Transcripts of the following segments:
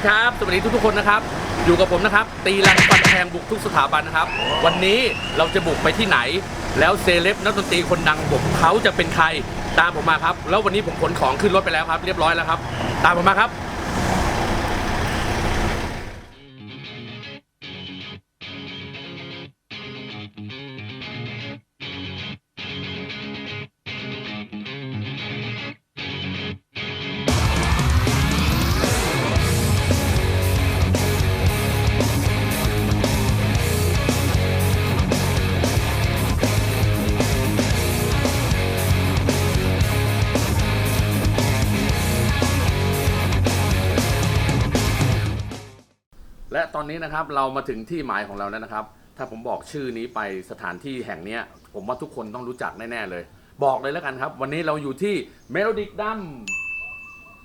สดีครับ สวัสดีทุกๆคนนะครับ อยู่กับผมนะครับ ตีลังฟันแทงบุกทุกสถาบันนะครับ วันนี้เราจะบุกไปที่ไหน แล้วเซเลบนักดนตรีคนดังผมเขาจะเป็นใคร ตามผมมาครับ แล้ววันนี้ผมขนของขึ้นรถไปแล้วครับ เรียบร้อยแล้วครับ ตามผมมาครับ อนนี้นะครับเรามาถึงที่หมายของเราแล้วนะครับ ถ้าผมบอกชื่อนี้ไปสถานที่แห่งเนี้ย ผมว่าทุกคนต้องรู้จักแน่ๆเลย บอกเลยแล้วกันครับ วันนี้เราอยู่ที่เมโลดิกดัม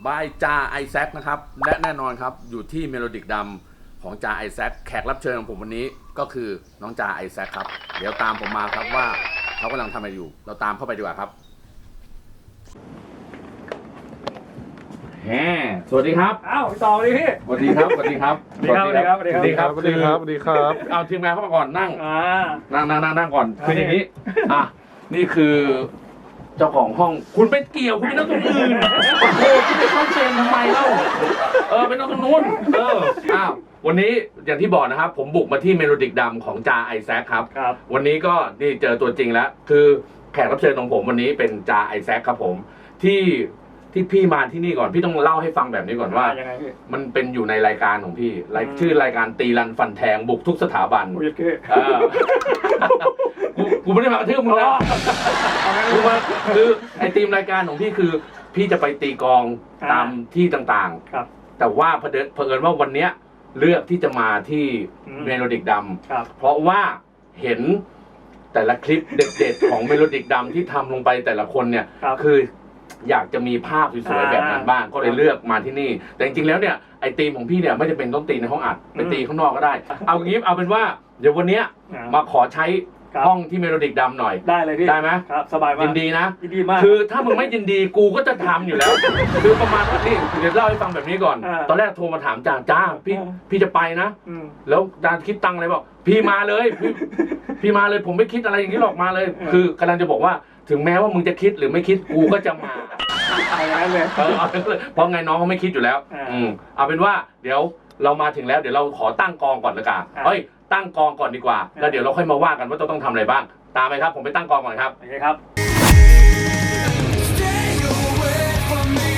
บายจาไอแซคนะครับและแน่นอนครับอยู่ที่เมโลดิกดัมของจาไอแซคแขกรับเชิญของผมวันนี้ก็คือน้องจาไอแซคครับ เดี๋ยวตามผมมาครับว่าเขากำลังทำอะไรอยู่ เราตามเข้าไปดีกว่าครับ แฮสวัสดีครับอ้าวพี่ต่อเลยพี่สวัสดีครับสวัสดีครับสวัสดีครับสวัสดีครับสวัสดีครับ สวัสดีครับสวัสดีครับ เอาทีมงานเข้ามาก่อนนั่งอ่า นั่งนั่งนั่งนั่งก่อนครับคืออย่างนี้อะนี่คือ เจ้าของห้องคุณไปเกี่ยวคุณไปนั่งตรงอื่นโอ้โหคุณไปเข้าเฟรมทำไมเล่าเออไปนั่งตรงนู้นเอออ้าววันนี้อย่างที่บอกนะครับ ผมบุกมาที่เมโลดิกดัมของจาไอแซคครับ ครับ วันนี้ก็นี่เจอตัวจริงแล้ว คือแขกรับเชิญของผมวันนี้เป็นจาไอแซคครับผม ที่ ที่พี่มาที่นี่ก่อนพี่ต้องเล่าให้ฟังแบบนี้ก่อนว่า ยังไงพี่ มันเป็นอยู่ในรายการของพี่รายอืม ชื่อรายการตีรันฟันแทงบุกทุกสถาบันโอ้ยเก้เออกูกูไม่ได้มากระทืบมึงนะเอางั้นกูมาคือไอทีมรายการของพี่คือ พี่จะไปตีกลองอ่าตามที่ต่างครับ ๆ แต่ว่าเผอิญเผอิญว่าวันเนี้ยเลือกที่จะมาที่อืม เมโลดิกดัมครับ เพราะว่าเห็นแต่ละคลิปเด็ดๆ ของเมโลดิกดัมที่ทำลงไปแต่ละคนเนี่ย ครับ คือ อยากจะมีภาพสวยๆอ่าแบบนั้นบ้าง ก็เลยเลือกมาที่นี่ แต่จริงๆแล้วเนี่ยไอตีมของพี่เนี่ยไม่จำเป็นต้องตีในห้องอัดไปตีข้างนอกก็ได้ เอางี้เอาเป็นว่าเดี๋ยววันเนี้ยอ่ามาขอใช้ครับห้องที่เมโลดิกดัมหน่อย ได้เลยพี่ได้ไหมครับสบายมากยินดีนะยินดีมากคือถ้ามึงไม่ยินดีกูก็จะทำอยู่แล้ว คือประมาณว่านี่เดี๋ยวเล่าให้ฟังแบบนี้ก่อนอ่าตอนแรกโทรมาถามจ้าจ้าพี่อ่าพี่จะไปนะอืมแล้วจานคิดตังค์อะไรบอกพี่มาเลยพี่พี่มาเลยผมไม่คิดอะไรอย่างนี้หรอกมาเลย คือกำลังจะบอกว่า ถึงแม้ว่ามึงจะคิดหรือไม่คิดกูก็จะมาเอาอย่างนั้นเลย เออเอาเลยเพราะไงน้องเขาไม่คิดอยู่แล้ว อ่าอืมเอาเป็นว่าเดี๋ยวเรามาถึงแล้วเดี๋ยวเราขอตั้งกองก่อนละกันอ่าเฮ้ยตั้งกองก่อนดีกว่า อ่า แล้วเดี๋ยวเราค่อยมาว่ากันว่าจะต้องทำอะไรบ้าง ตามไปครับผมไปตั้งกองก่อนครับ โอเคครับ Stay away from me,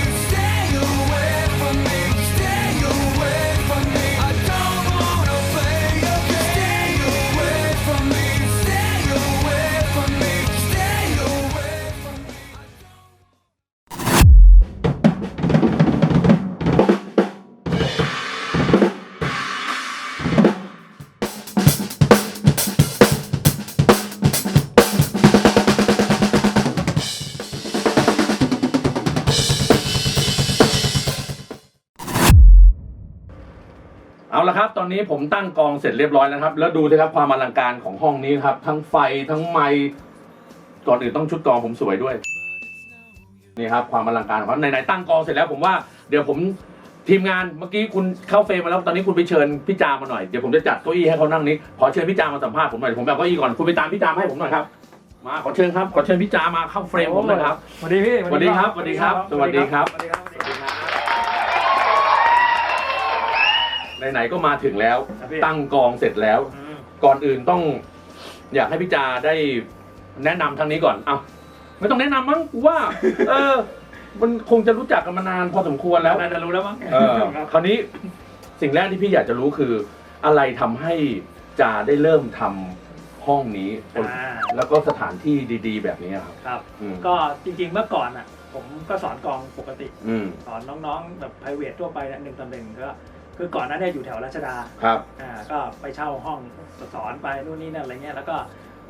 อาละครับตอนนี้ผมตั้งกองเสร็จเรียบร้อยแล้วครับ แล้วดูสิครับความอลังการของห้องนี้ครับ ทั้งไฟทั้งไมค์ก่อนอื่นต้องชุดกองผมสวยด้วยนี่ครับความอลังการของเขาไหนๆตั้งกองเสร็จแล้วผมว่าเดี๋ยวผมทีมงานเมื่อกี้คุณเข้าเฟรมมาแล้วตอนนี้คุณไปเชิญพี่จามาหน่อยเดี๋ยวผมจะจัดเก้าอี้ให้เขานั่งนี้ขอเชิญพี่จามาสัมภาษณ์ผมหน่อยผมแบบเก้าอี้ก่อนคุณไปตามพี่จามาให้ผมหน่อยครับมาขอเชิญครับขอเชิญพี่จามาเข้าเฟรมผมหน่อยครับสวัสดีพี่สวัสดีครับสวัสดีครับสวัสดีครับ ไหนๆก็มาถึงแล้ว ครับพี่ ตั้งกองเสร็จแล้ว อืมก่อนอื่นต้อง อยากให้พี่จาได้แนะนำทางนี้ก่อน เอาไม่ต้องแนะนำมั้งกูว่า เออ มันคงจะรู้จักกันมานานพอสมควรแล้ว น่าจะรู้แล้วมั้งเออครับคราวนี้สิ่งแรกที่พี่อยากจะรู้คือ อะไรทำให้จาได้เริ่มทำห้องนี้ อ่าแล้วก็สถานที่ดี ๆ แบบนี้ครับ ครับ อืมก็จริงๆเมื่อก่อนอะ ผมก็สอนกองปกติ อืม สอนน้องๆแบบ p r i v a t ทั่วไปเนี่ยหนึ่งต่อหนึ่งก็ คือก่อนหนั้นเนี่ยอยู่แถวรัชดาครับอ่าก็ไปเช่าห้องสอนไปนู่นนี่นั่นอะไรเงี้ยแล้วก็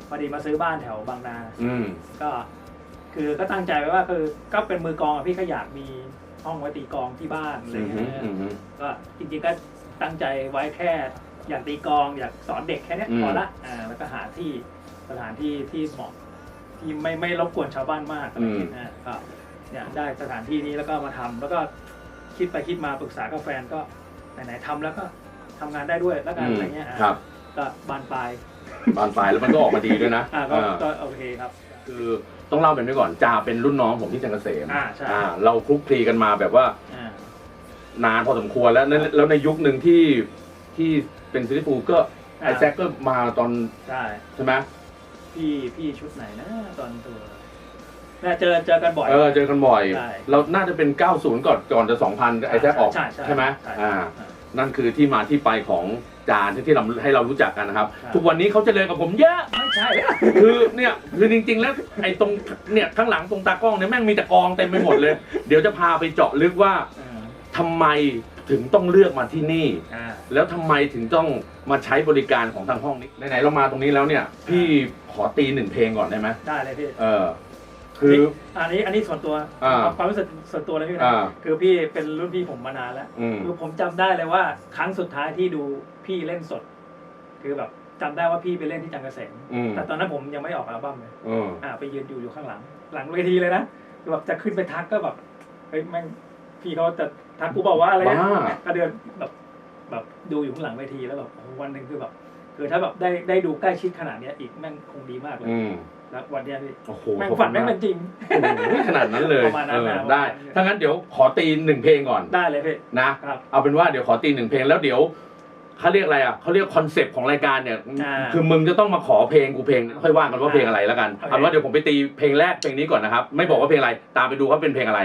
พอดีมาซื้อบ้านแถวบางนาอืมก็คือก็ตั้งใจไว้ว่าคือก็เป็นมือกลองอะพี่ก็อยากมีห้องไว้ตีกลองที่บ้านอะไรอืมเงี้ยอืมอืม ก็จริงๆก็ตั้งใจไว้แค่อยากตีกลองอยากสอนเด็กแค่เนี้ยอืม พอละอ่าแล้วก็หาที่สถานที่ที่เหมาะที่ไม่ไม่รบกวนชาวบ้านมากอะไรเงี้ยอ่าก็เนี่ยได้สถานที่นี้แล้วก็มาทำแล้วก็คิดไปคิดมาปรึกษากับแฟนก็ ไหนๆทำแล้วก็ทำงานได้ด้วยแล้วกันอืมอะไรเงี้ยอะครับก็บานปลายบานปลายแล้วมันก็ออกมาดีด้วยนะอ่าก็อ่าก็โอเคครับ คือต้องเล่าเป็นไว้ก่อนจ่าเป็นรุ่นน้องผมที่จังเกษมอ่าใช่ อ่าเราคลุกคลีกันมาแบบว่าอ่า นานพอสมควรแล้วแล้วแล้วในยุคหนึ่งที่ที่เป็นซิลิฟูก็ไอแซคก็มาตอนใช่ ใช่ไหมพี่พี่ชุดไหนนะตอนตัว น่าเจอเจอกันบ่อย เออเจอกันบ่อย ใช่ เราน่าจะเป็น 90 ก่อนก่อนจะ 2000 ไอแซคออกใช่ใช่ไหมใช่อ่าอ่านั่นคือที่มาที่ไปของจานที่ที่เราให้เรารู้จักกันนะครับ ครับ ทุกวันนี้เขาเจริญกับผมเยอะ ไม่ใช่ คือเนี่ยคือจริง ๆ แล้วไอ้ตรงเนี่ยข้างหลังตรงตากล้องเนี่ยแม่งมีแต่กองเต็มไปหมดเลย เดี๋ยวจะพาไปเจาะลึกว่าอ่าทำไมถึงต้องเลือกมาที่นี่ อ่า แล้วทำไมถึงต้องมาใช้บริการของทางห้องนี้ไหนๆเรามาตรงนี้แล้วเนี่ย พี่ขอตีหนึ่งเพลงก่อนได้ไหมได้เลยพี่ เออ คืออันนี้อันนี้ส่วนตัวอ่าความรู้สึกส่วนตัวเลยพี่นะอ่าคือพี่เป็นรุ่นพี่ผมมานานแล้วอืม คือผมจำได้เลยว่าครั้งสุดท้ายที่ดูพี่เล่นสด คือแบบจำได้ว่าพี่ไปเล่นที่จังเกษมอืมแต่ตอนนั้นผมยังไม่ออกอัลบั้มเลยอืมอ่าไปยืนอยู่อยู่ข้างหลัง หลังเวทีเลยนะคือแบบจะขึ้นไปทักก็แบบเฮ้ยแม่งพี่เขาจะทักกูบอกว่าอะไรบ้านะก็เดินแบบแบบดูอยู่ข้างหลังเวทีแล้วแบบโอ้โหวันหนึ่งคือแบบคือถ้าแบบได้ได้ดูใกล้ชิดขนาดเนี้ยอีกแม่งคงดีมากเลย อืม แล้ววันเนี้ยพี่โอ้โหแม่งขอบฝัคุนณแม่งมาเป็กนจริง โอ้โหขนาดนั้นเลยประมาณนั้นเออนะได้ประมาณนั้นถ้างั้นเดี๋ยวขอตีหนึ่งเพลงก่อนได้เลยพี่ นะ ครับเอาเป็นว่าเดี๋ยวขอตีหนึ่งเพลงแล้วเดี๋ยวเขาเรียกอะไรอะเขาเรียกคอนเซปต์ของรายการเนี่ยอ่าคือมึงจะต้องมาขอเพลงกูเพลงค่อยว่ากันว่าเพลงอะไรแล้วกันโอเค เอาเป็นว่าเดี๋ยวผมไปตีเพลงแรกเพลงนี้ก่อนนะครับ ไม่บอกว่าเพลงอะไรตามไปดูว่าเป็นเพลงอะไร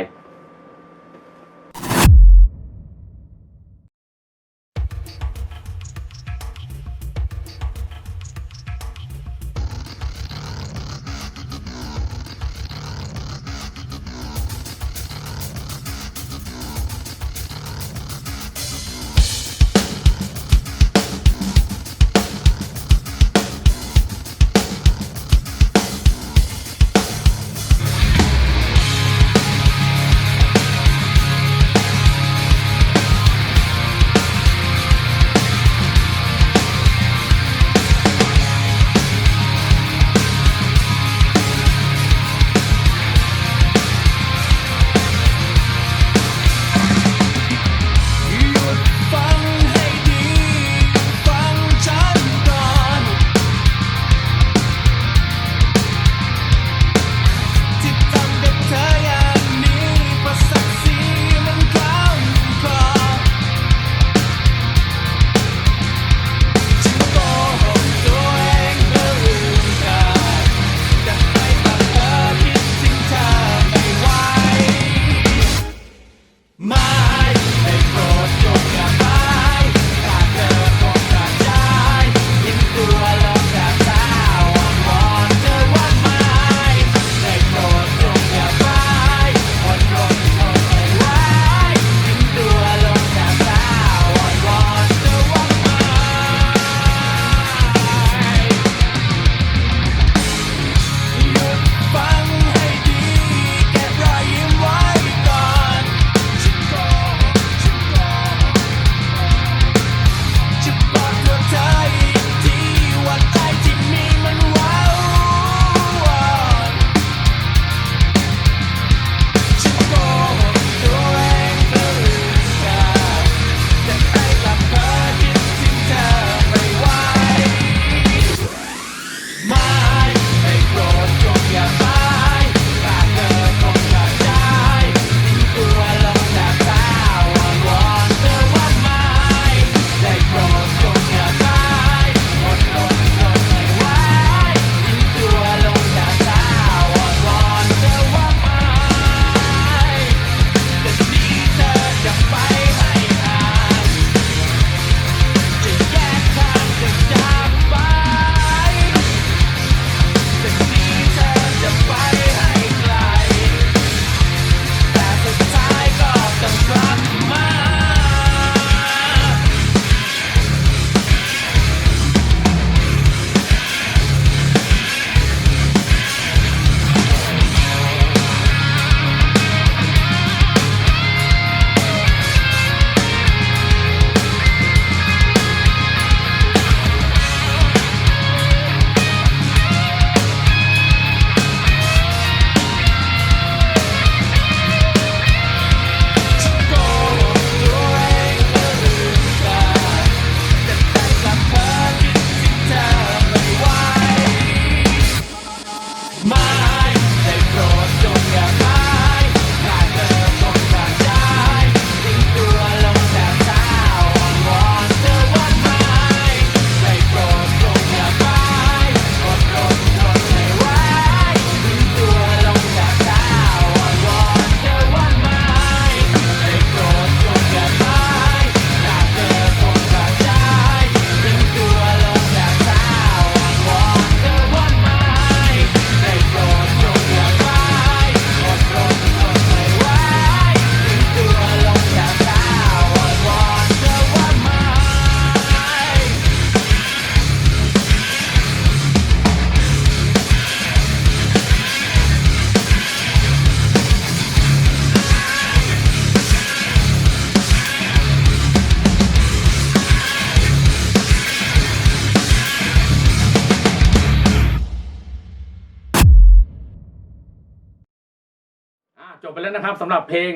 ไปแล้วนะครับสำหรับเพลง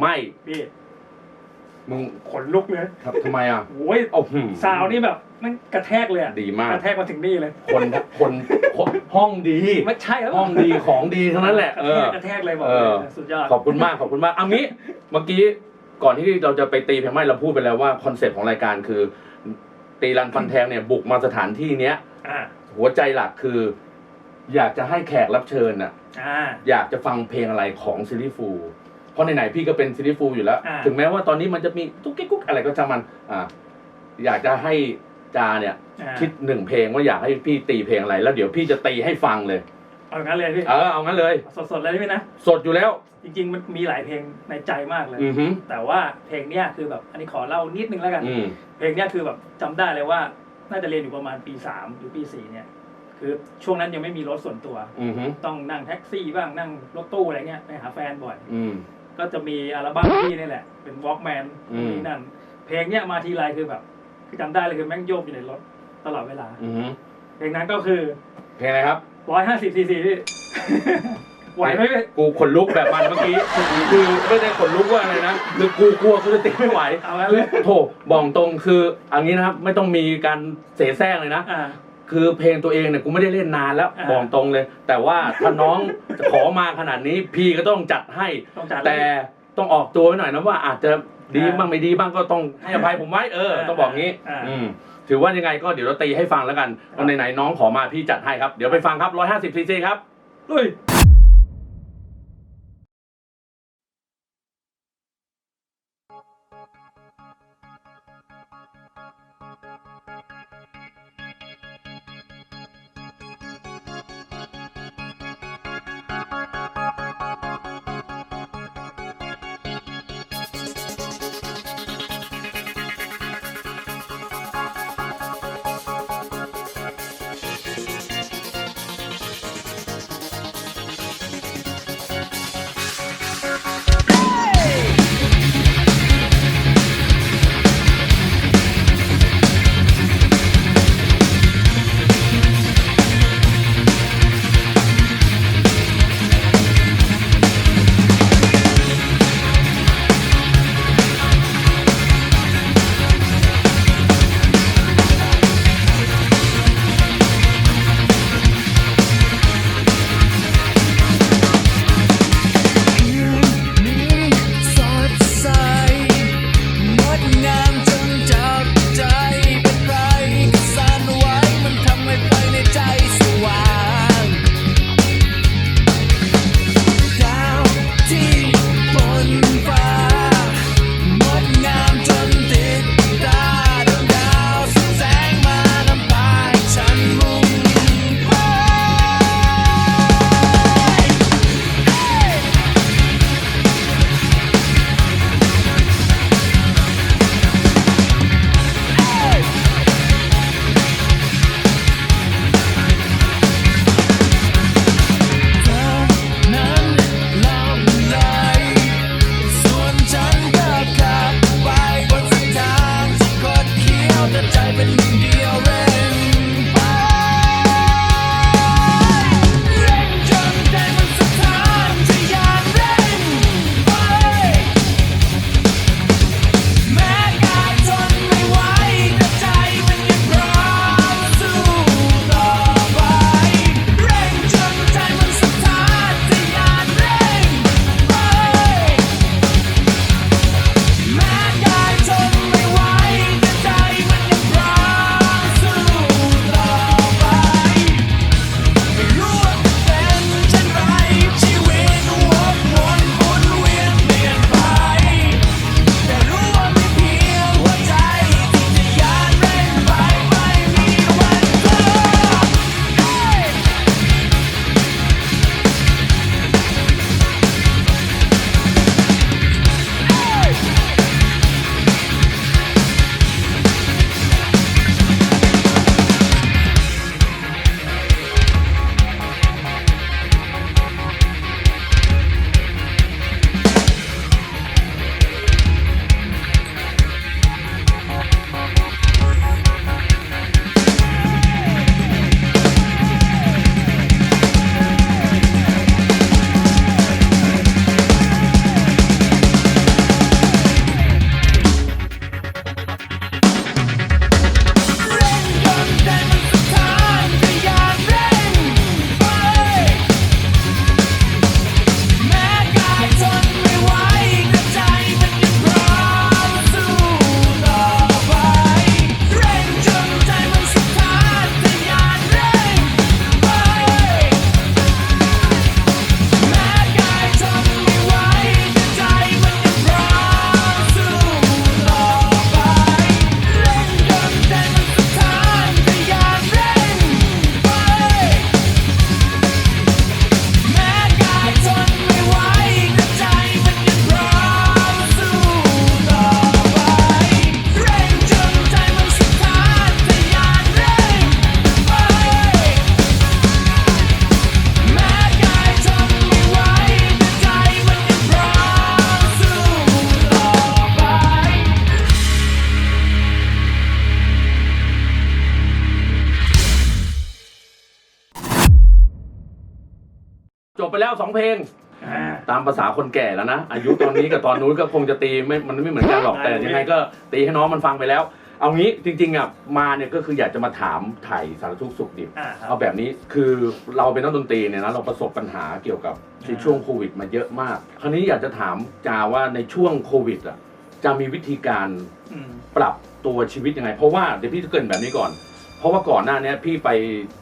ไม่พี่มึงขนลุกเลยครับทำไมอะโอ้ยโอ้โหซาวนี่แบบมันกระแทกเลยอะดีมากกระแทกมาถึงนี่เลย คนคนคนห้องดีไม่ใช่แล้วห้องดีของดีทั้งนั้นแหละกระเอแทอกกระแทกเลยบอกเอเลยอสุดยอดขอบคุณมากขอบคุณมากเอางี้เมื่อกี้ก่อนที่เราจะไปตีเพลงไม่เราพูดไปแล้วว่าคอนเซปต์ของรายการคือ ตีรันฟันแทงเนี่ยบุกมาสถานที่เนี้ยอ่าหัวใจหลักคือ อยากจะให้แขกรับเชิญน่ะ อ่า อยากจะฟังเพลงอะไรของซิลลี่ฟูลเพราะไหนๆพี่ก็เป็นซิลลี่ฟูลอยู่แล้ว อ่า ถึงแม้ว่าตอนนี้มันจะมีตุ๊กกิ๊กกุ๊กอะไรก็ช่างมันอ่าอยากจะให้จาเนี่ย อ่าคิดหนึ่งเพลงว่าอยากให้พี่ตีเพลงอะไร แล้วเดี๋ยวพี่จะตีให้ฟังเลย เอางั้นเลยพี่เออเอางั้นเลย สดๆเลยพี่นะ สดอยู่แล้ว จริงๆมันมีหลายเพลงในใจมากเลย อือหือแต่ว่าเพลงเนี้ยคือแบบอันนี้ขอเล่านิดนึงแล้วกัน อืมเพลงเนี้ยคือแบบจำได้เลยว่า น่าจะเรียนอยู่ประมาณปีสามหรือปีสี่เนี่ย คือช่วงนั้นยังไม่มีรถส่วนตัว อือหือต้องนั่งแท็กซี่บ้างนั่งรถตู้อะไรเงี้ยไปหาแฟนบ่อย อืม ก็จะมีอัลบั้มพี่นี่แหละ เป็นวอล์กแมนอืม นี่นั่น เพลงเนี้ยมาทีไรคือแบบคือจำได้เลยคือแม่งโยกอยู่ในรถตลอดเวลา อือหือเพลงนั้นก็คือเพลงอะไรครับ ร้อยห้าสิบซีซีพี่ ไหวไหมพี่กูขนลุกแบบมันเมื่อกี้คือไม่ได้ขนลุกว่าอะไรนะคือกูกลัวกูจะตีไม่ไหวเอางั้นเลยโถบอกตรงคืออันนี้นะครับ ไม่ต้องมีการเสแสร้งเลยนะ อ่า คือเพลงตัวเองเนี่ยกูไม่ได้เล่นนานแล้วอ่าบอกตรงเลย แต่ว่าถ้าน้องขอมาขนาดนี้พี่ก็ต้องจัดให้ ต้องจัดแต่ต้องออกตัวไว้หน่อยนะว่าอาจจะดีอ่าบ้างไม่ดีบ้างก็ต้องให้อภัยผมไว้เอออ่าต้องบอกงี้อ่าอืมถือว่ายังไงก็เดี๋ยวเราตีให้ฟังแล้วกันครับวันไหนๆน้องขอมาพี่จัดให้ครับ เดี๋ยวไปฟังครับ150ซีซีครับลุย「 เพลงอ่าตามภาษาคนแก่แล้วนะ อายุตอนนี้กับตอนนู้นก็คงจะตีไม่มันไม่เหมือนกันหรอกได้แต่ยังไงก็ตีให้น้องมันฟังไปแล้ว เอางี้จริงๆอะมาเนี่ยก็คืออยากจะมาถามไถ่สารทุกข์สุขดิบอ่าครัเอาบแบบนี้คือเราเป็นนักดนตรีเนี่ยนะเราประสบปัญหาเกี่ยวกับในอ่าช่วงโควิดมาเยอะมาก คราวนี้อยากจะถามจาว่าในช่วงโควิดอะจะมีวิธีการ อืม ปรับตัวชีวิตยังไง เพราะว่าเดี๋ยวพี่จะเกรินแบบนี้ก่อน เพราะว่าก่อนหน้าเนี้ยพี่ไป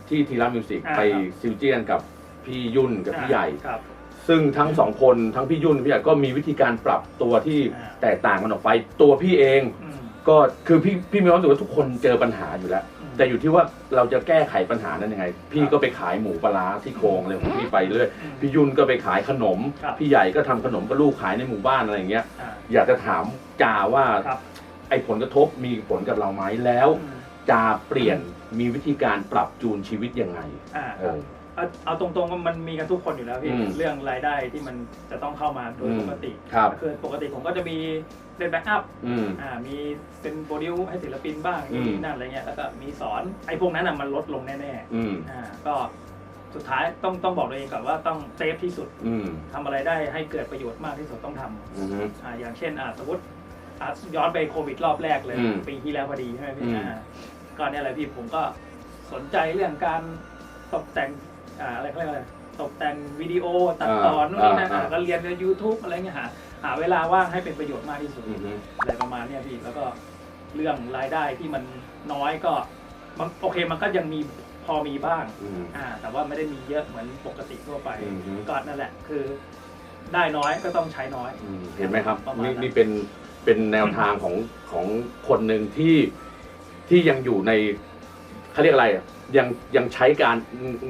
ที่ทีรามิวสิกอ่าไปครับซิลเจียนกับ พี่ยุ่นกับพี่ใหญ่ ครับ ซึ่งทั้งสองคนทั้งพี่ยุ่นพี่ใหญ่ก็มีวิธีการปรับตัวที่อ่า แตกต่างกันออกไป ตัวพี่เองอืมก็คือพี่พี่มีความรู้สึกว่าทุกคนเจอปัญหาอยู่แล้วอืมแต่อยู่ที่ว่าเราจะแก้ไขปัญหานั้นยังไง พี่ครับก็ไปขายหมูปลาร้าที่โครงอะไรของพี่ไปเรื่อย อืม พี่ยุ่นก็ไปขายขนม ครับ พี่ใหญ่ก็ทำขนมกับลูกขายในหมู่บ้านอะไรอย่างเงี้ย อ่าอยากจะถามจาว่าครับไอ้ผลกระทบมีผลกับเราไหมแล้วอืมจาเปลี่ยนมีวิธีการปรับจูนชีวิตยังไง อ่าเออ เอาเอาตรงๆว่ามันมีกันทุกคนอยู่แล้วพี่อืมเรื่องรายได้ที่มันจะต้องเข้ามาโดยอืม ปกติครับ คือปกติผมก็จะมีเล่นแบ็กอัพอืม อ่ามีเป็นโปรดิวให้ศิลปินบ้างอืม นี่นั่นอะไรเงี้ยแล้วก็มีสอนไอ้พวกนั้นอะมันลดลงแน่อืม ๆอ่าก็สุดท้ายต้องต้องบอกตัวเองก่อนว่าต้องเซฟที่สุดอืมทำอะไรได้ให้เกิดประโยชน์มากที่สุดต้องทำอืม อ่าอย่างเช่นอ่าสมมติอ่าย้อนไปโควิดรอบแรกเลยอืมปีที่แล้วพอดีใช่ไหมอืพี่มอ่าก็เนี่ยแหละพี่ผมก็สนใจเรื่องการตกแต่ง อ่าอะไรเขาเรียกอะไรตกแต่งวิดีโอตัดต่อนู่นนี่นั่นอ่า ก็เรียนใน YouTube อะไรเงี้ยหาหาเวลาว่างให้เป็นประโยชน์มากที่สุด อืมอะไรประมาณเนี้ยพี่แล้วก็เรื่องรายได้ที่มันน้อยก็มันโอเคมันก็ยังมีพอมีบ้างอืมอ่าแต่ว่าไม่ได้มีเยอะเหมือนปกติทั่วไปอืมก็นั่นแหละคือ ได้น้อยก็ต้องใช้น้อย อืมเห็นไหมครับประมาณนั้นี่น นี่เป็นเป็นแนวทางของของคนหนึ่งที่ที่ยังอยู่ในเขาเรียกอะไรอะ ยังยังใช้การ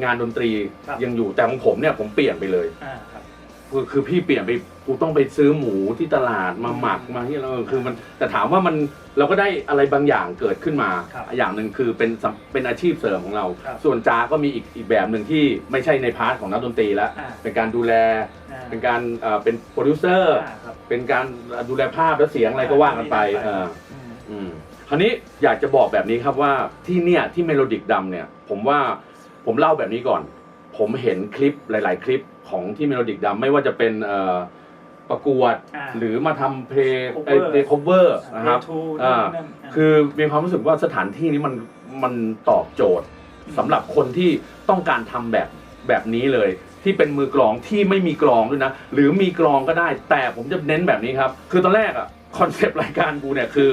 งานดนตรีครับ ยังอยู่แต่ของผมเนี่ยผมเปลี่ยนไปเลย อ่าครับ คือคือพี่เปลี่ยนไปกูต้องไปซื้อหมูที่ตลาดมาหมักมาที่เราคือมันแต่ถามว่ามันเราก็ได้อะไรบางอย่างเกิดขึ้นมาครับอย่างหนึ่งคือเป็นสำเป็นอาชีพเสริมของเรา ครับส่วนจาก็มีอีกอีกแบบหนึ่งที่ไม่ใช่ในพาร์ทของนักดนตรีแล้วอ่า เป็นการดูแลอ่าเป็นการเอ่อเป็นโปรดิวเซอร์ อ่าครับ เป็นการดูแลภาพและเสียงอะไรก็ว่ากันไปอ่า เอออืมอืม คราวนี้อยากจะบอกแบบนี้ครับว่าที่เนี่ยที่เมโลดิกดำเนี่ย ผมว่าผมเล่าแบบนี้ก่อน ผมเห็นคลิปหลาย ๆ คลิปของที่เมโลดิกดำไม่ว่าจะเป็นเอ่อประกวด อ่าหรือมาทำเพลง Cover เอ่อเพลง cover นะครับเวทูอ่า นั่นอ่า คือมีความรู้สึกว่าสถานที่นี้มันมันตอบโจทย์สำหรับคนที่ต้องการทำแบบแบบนี้เลย ที่เป็นมือกลองที่ไม่มีกลองด้วยนะ หรือมีกลองก็ได้ แต่ผมจะเน้นแบบนี้ครับ คือตอนแรกอะ คอนเซปต์รายการกูเนี่ยคือ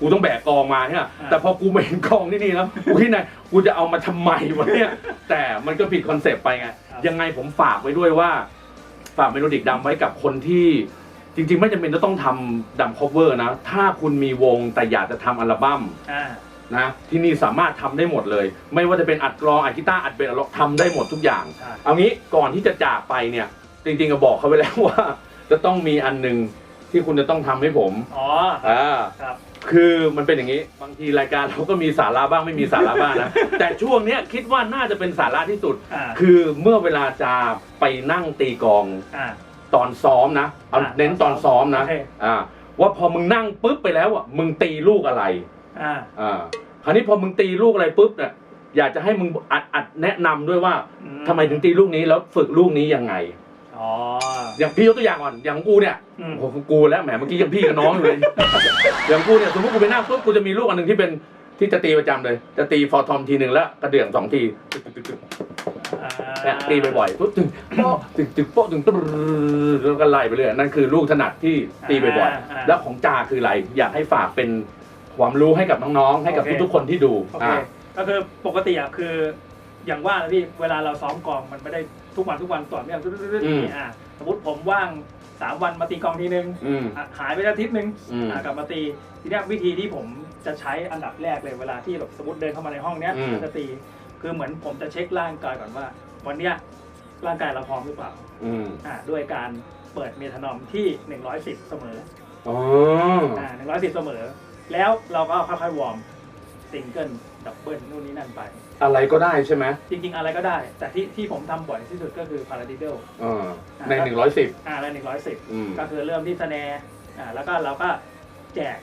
กูต้องแบกกลองมาใช่ไหมแต่พอกูไม่เห็นกลองที่นี่แล้วกูคิดในกูจะเอามาทำไมวะเนี่ยแต่มันก็ผิดคอนเซปต์ไปไงครับยังไงผมฝากไว้ด้วยว่า ฝากเมโลดิกดำไว้กับคนที่ จริง ๆ ไม่จำเป็นจะต้องทำดำคอเวอร์นะ ถ้าคุณมีวงแต่อยากจะทำอัลบั้มอ่านะที่นี่สามารถทำได้หมดเลย ไม่ว่าจะเป็นอัดกลองอัดกีตาร์อัดเบสอัดล็อกทำได้หมดทุกอย่างใช่เอางี้ก่อนที่จะจากไปเนี่ย จริงๆก็บอกเขาไปแล้วว่า จะต้องมีอันหนึ่ง ที่คุณจะต้องทำให้ผมอ๋อ อ่าครับ คือมันเป็นอย่างนี้ บางทีรายการเราก็มีสาระบ้างไม่มีสาระบ้างนะ แต่ช่วงเนี้ยคิดว่าน่าจะเป็นสาระที่สุด อ่า คือเมื่อเวลาจะไปนั่งตีกลองอ่า ตอนซ้อมนะเอาอ่าเน้นตอนซ้อมนะโอเค อ่าว่าพอมึงนั่งปุ๊บไปแล้วอะมึงตีลูกอะไร อ่า อ่าคราวนี้พอมึงตีลูกอะไรปุ๊บเนี่ยอยากจะให้มึงอัดอัดแนะนำด้วยว่าอืทำไมถึงตีลูกนี้แล้วฝึกลูกนี้ยังไง อ๋อ อย่างพี่ยกตัวอย่างก่อน อย่างกูเนี่ยอืม โอ้โหกูแล้วแหมเมื่อกี้ยังพี่กับน้องอยู่เลย อย่างกูเนี่ยสมมติกูไปนั่งปุ๊บกูจะมีลูกอันหนึ่งที่เป็นที่จะตีประจำเลย จะตีฟอร์ทอมทีหนึ่งแล้วกระเดื่องสองทีตึกตึกตึกตึกอ่าเนี่ยตีบ่อยๆปุ๊บตึงโป๊ะตึงตึงโป๊ะตึงตึ๊ดแล้วก็ไล่ไปเรื่อยนั่นคือลูกถนัดที่ตีบ่อยๆแล้วของจาคืออะไรอยากให้ฝากเป็นความรู้ให้กับน้องๆให้กับทุกๆคนที่ดูโอเคอ่า ก็คือปกติอะคืออย่างว่านะพี่เวลาเราซ้อมกลองมันไม่ได้ ทุกวันทุกวันต่อเนื่องตึ๊ดๆๆอืมอ่าสมมติผมว่างสามวันมาตีกลองทีนึงอืม อะหายไปอาทิตย์หนึ่งอืม อะกลับมาตีทีเนี้ยวิธีที่ผมจะใช้อันดับแรกเลยเวลาที่แบบสมมติเดินเข้ามาในห้องเนี้ยอืม จะตีคือเหมือนผมจะเช็คร่างกายก่อนว่า วันเนี้ยร่างกายเราพร้อมหรือเปล่าอืมอ่าด้วยการเปิดเมทานอมที่ 110 เสมอ อ๋ออ่า110 เสมอ แล้วเราก็ค่อยๆวอร์มซิงเกิลดับเบิลนู่นนี่นั่นไป อะไรก็ได้ใช่ไหมจริง ๆ อะไรก็ได้ แต่ที่ที่ผมทำบ่อยที่สุดก็คือพาราดิเดลอ่าในหนึ่งร้อยสิบอ่าแล้วอืม110ก็คือเริ่มที่สแนร์อ่าแล้วก็เราก็แจก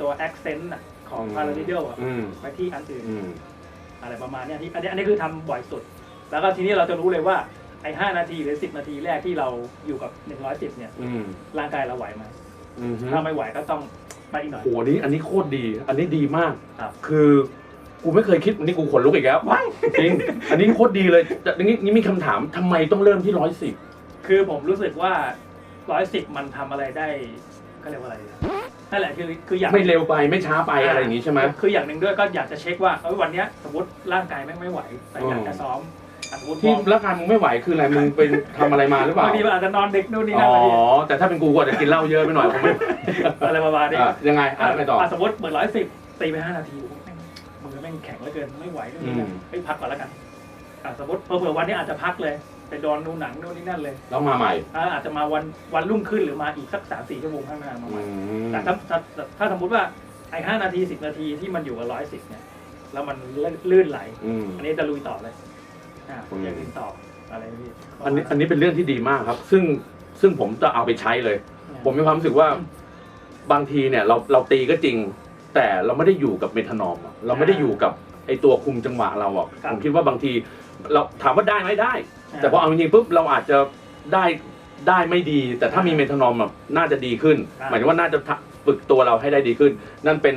ตัว accent น่ะของอืมพาราดิเดลอืมไปที่อันอื่น อืม อะไรประมาณเนี้ยที่อันนี้อันนี้คือทำบ่อยสุด แล้วก็ทีนี้เราจะรู้เลยว่าไอ้ห้านาทีหรือสิบนาทีแรกที่เราอยู่กับหนึ่งร้อยสิบเนี่ยอืมร่างกายเราไหวไหมอืมฮึถ้าไม่ไหวก็ต้องไปอีกหน่อย โหนี่อันนี้โคตรดี อันนี้ดีมาก ครับ คือ กูไม่เคยคิดอันนี้กูขนลุกอีกแล้วจริง อันนี้โคตรดีเลยแต่อันนี้นี่มีคำถามทำไมต้องเริ่มที่ร้อยสิบคือผมรู้สึกว่าร้อยสิบมันทำอะไรได้เขาเรียกว่าอะไรนั่นแหละคือคืออย่างไม่เร็วไปไม่ช้าไปอะไรอย่างนี้ใช่ไหม คืออย่างหนึ่งด้วยก็อยากจะเช็คว่าเอ้ยวันเนี้ยสมมติร่างกายแม่งไม่ไหวแต่อยากจะซ้อมอะสมมติที่ร่างกายมึงไม่ไหวคืออะไรมึงเป็นทำอะไรมาหรือเปล่าบางทีมันอาจจะนอนดึกนู่นนี่อ๋นั่นอบางทีแต่ถ้าเป็นกูก็อาจจะกินเหล้าเยอะไปหน่อยผมไม่อะไรประมาณนี้อะยังไงอะยังไงต่อะสมมติเหมือนร้อยสิบตีไปห้านาทีแม่งมือแม่งแข็งเหลือเกินไม่ไหวนู่นนี่นั่นอืมเฮ้ยพักก่อนแล้วกันอะสมมติเผื่อๆวันนี้อาจจะพักเลยไปโดนดูหนังนู่นนี่นั่นเลยแล้วมาใหม่อะอาจจะมาวันวันรุ่งขึ้นหรือมาอีกสักสามสี่ชั่วโมงข้างหน้ามาใหม่อืมแต่ถ้าถ้าถ้าถ้าสมมติว่าไอ้ห้านาทีสิบนาทีที่มันอยู่กับร้อยสิบเนี่ยแล้วมันลื่นไหลอืมอันนี้จะลุยต่อเลยอ่าอืมอย่างอื่นต่ออะไรนี่อันนี้อันนี้เป็นเรื่องที่ดีมากครับ ซึ่งซึ่งผมจะเอาไปใช้เลย ผมมีความรู้สึกว่าบางทีเนี่ยเราเราตีก็จริง แต่เราไม่ได้อยู่กับเมทานอมอะเราไม่ได้อยู่กับไอตัวคุมจังหวะเราอะผมคิดว่าบางที เราถามว่าได้ไหมได้ แต่พอเอาจริงๆปุ๊บเราอาจจะได้ได้ไม่ดี แต่ถ้ามีเมทานอมแบบน่าจะดีขึ้นหมายถึงว่าน่าจะฝึกตัวเราให้ได้ดีขึ้น นั่นเป็น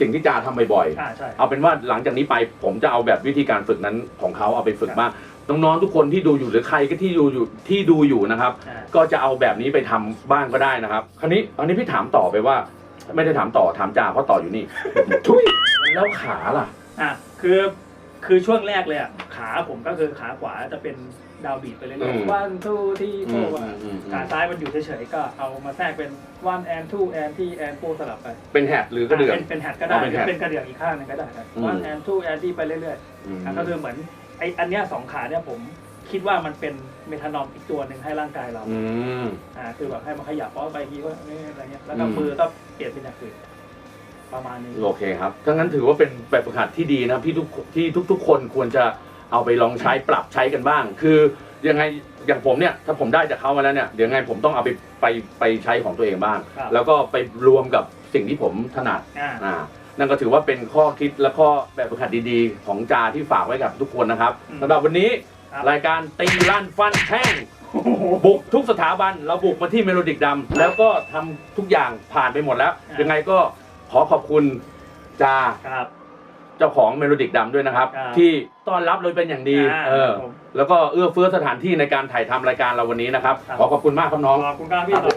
สิ่งที่จาทำบ่อยๆ อ่าใช่ เอาเป็นว่าหลังจากนี้ไปผมจะเอาแบบวิธีการฝึกนั้นของเขาเอาไปฝึกบ้างน้องๆทุกคนที่ดูอยู่หรือใครก็ที่ดูอยู่ที่ดูอยู่นะครับ อ่า ก็จะเอาแบบนี้ไปทำบ้างก็ได้นะครับ คราวนี้อันนี้พี่ถามต่อไปว่า ไม่ได้ถามต่อถามจ่าเพราะต่ออยู่นี่ ทุยแล้วขาล่ะ อะคือคือช่วงแรกเลยอะขาผมก็คือขาขวาจะเป็นดาวบีดไปเรื่อือยมๆวันทูที่โฟอืมว่าอืมอืมขาซ้ายมันอยู่เฉยๆก็เอามาแทรกเป็นวันแอนทูแอนที่แอนโฟสลับไปเป็นแฮดหรือกระเดื่อง เป็นเป็นแฮดก็ได้อ๋อเป็นหรืแฮดอเป็นกระเดื่องอีกข้างหนึงก็ได้ครับอืม วันแอนทูแอนที่ไปเรื่อยอืมๆอะก็คือเหมือนไออันเนี้ยสองขาเนี่ยผม คิดว่ามันเป็นเมทานอมอีกตัวหนึ่งให้ร่างกายเราอืม อ่าคือแบบให้มันขยับเพราะไปทีว่าเอ้ยอะไรเงี้ยแล้วก็อืม มือก็เปลี่ยนเป็นอย่างอื่นประมาณนี้ โอเคครับถ้างั้นถือว่าเป็นแบบฝึกหัดที่ดีนะครับที่ทุกที่ทุก ๆ คนควรจะเอาไปลองใช้ปรับใช้กันบ้าง คือยังไงอย่างผมเนี่ยถ้าผมได้จากเขามาแล้วเนี่ยเดี๋ยวไงผมต้องเอาไปไปไปใช้ของตัวเองบ้าง ครับ แล้วก็ไปรวมกับสิ่งที่ผมถนัดอ่า อ่านั่นก็ถือว่าเป็นข้อคิดและข้อแบบฝึกหัดดีๆ ของจาที่ฝากไว้กับทุกคนนะครับอืม สำหรับวันนี้ค รับรายการตีลั่นฟันแท่งบุกทุกสถาบันเราบุกมาที่เมโลดิกดำแล้วก็ทำทุกอย่างผ่านไปหมดแล้วอ่ายัยังไงก็ขอขอบคุณจาครับ เจ้าของเมโลดิกดำด้วยนะครับ ครับที่ต้อนรับเราเป็นอย่างดีอ่าเออครับผม แล้วก็เอื้อเฟื้อสถานที่ในการถ่ายทำรายการเราวันนี้นะครับครับขอขอบคุณมากครับน้อง ขอบคุณครับพี่ต่อ